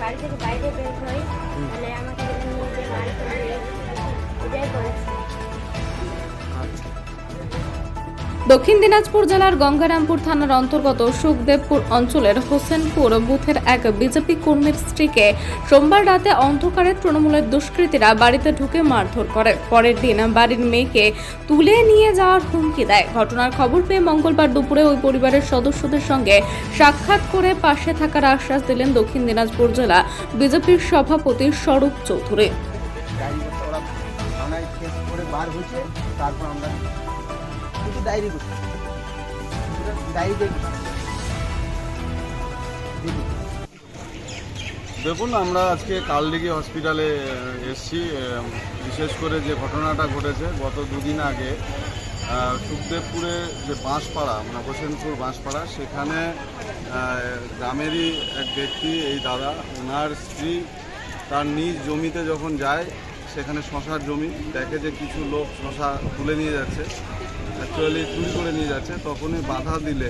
বাড়ি থেকে বাইরে বের হই। দক্ষিণ দিনাজপুর জেলার গঙ্গারামপুর থানার অন্তর্গত সুখদেবপুর অঞ্চলের হোসেনপুর বুথের এক বিজেপি কর্মীর স্ত্রীকে সোমবার রাতে অন্ধকারে তৃণমূলের দুষ্কৃতীরা বাড়িতে ঢুকে মারধর করে। পরের দিন বাড়ির মেয়েকে তুলে নিয়ে যাওয়ার হুমকি দেয়। ঘটনার খবর পেয়ে মঙ্গলবার দুপুরে ওই পরিবারের সদস্যদের সঙ্গে সাক্ষাৎ করে পাশে থাকার আশ্বাস দিলেন দক্ষিণ দিনাজপুর জেলা বিজেপির সভাপতি স্বরূপ চৌধুরী। তারপর আমরা ডায়েরি ডায়েরি দেখি। দেখি। দেখুন, আমরা আজকে কালদিঘি হসপিটালে এসছি বিশেষ করে যে ঘটনাটা ঘটেছে, গত দুদিন আগে সুখদেবপুরে যে বাঁশপাড়া মানে হোসেনপুর বাঁশপাড়া, সেখানে গ্রামেরই এক ব্যক্তি, এই দাদা, ওনার স্ত্রী তার নিজ জমিতে যখন যায়, সেখানে শশার জমি, দেখে যে কিছু লোক শশা তুলে নিয়ে যাচ্ছে। অ্যাকচুয়ালি চুরি করে নিয়ে যাচ্ছে, তখনই বাধা দিলে।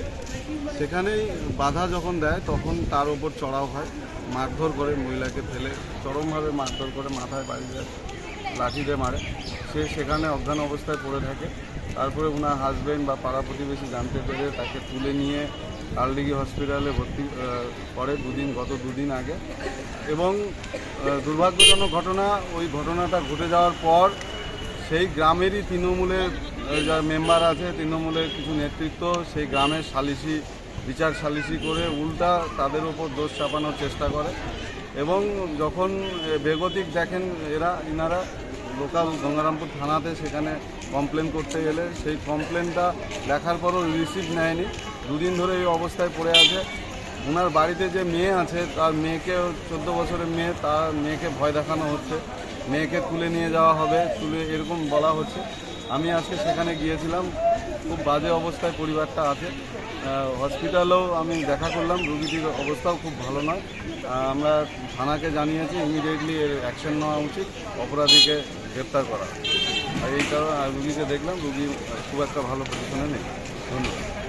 সেখানেই বাধা যখন দেয়, তখন তার ওপর চড়াও হয়, মারধর করে মহিলাকে ফেলে, চরমভাবে মারধর করে মাথায় বাড়ি যায় লাঠি দিয়ে মারে। সে সেখানে অজ্ঞান অবস্থায় পড়ে থাকে। তারপরে ওনার হাজব্যান্ড বা পাড়া প্রতিবেশী জানতে পেরে তাকে তুলে নিয়ে কালডিগি হসপিটালে ভর্তি করে দুদিন, গত দুদিন আগে। এবং দুর্ভাগ্যজনক ঘটনা, ওই ঘটনাটা ঘটে যাওয়ার পর সেই গ্রামেরই তৃণমূলের যারা মেম্বার আছে, তৃণমূলের কিছু নেতৃত্ব, সেই গ্রামের সালিসি, বিচার সালিসি করে উল্টা তাদের ওপর দোষ চাপানোর চেষ্টা করে। এবং যখন বেগতিক দেখেন এরা, ইনারা, লোকাল গঙ্গারামপুর থানাতে সেখানে কমপ্লেন করতে গেলে, সেই কমপ্লেনটা দেখার পরও রিসিভ নেয়নি। দুদিন ধরে এই অবস্থায় পড়ে আছে। ওনার বাড়িতে যে মেয়ে আছে, তার মেয়েকে চোদ্দ বছরের মেয়ে, তার মেয়েকে ভয় দেখানো হচ্ছে। মেয়েকে তুলে নিয়ে যাওয়া হবে, তুলে এরকম বলা হচ্ছে। আমি আজকে সেখানে গিয়েছিলাম। খুব বাজে অবস্থায় পরিবারটা আছে। হসপিটালেও আমি দেখা করলাম। রুগীটির অবস্থাও খুব ভালো নয়। আমরা থানাকে জানিয়েছি ইমিডিয়েটলি এর অ্যাকশন নেওয়া উচিত। অপরাধীকে গ্রেপ্তার করা। আর কারণে রুগীকে দেখলাম। রুগী খুব একটা ভালো পজিশনে নেই। ধন্যবাদ।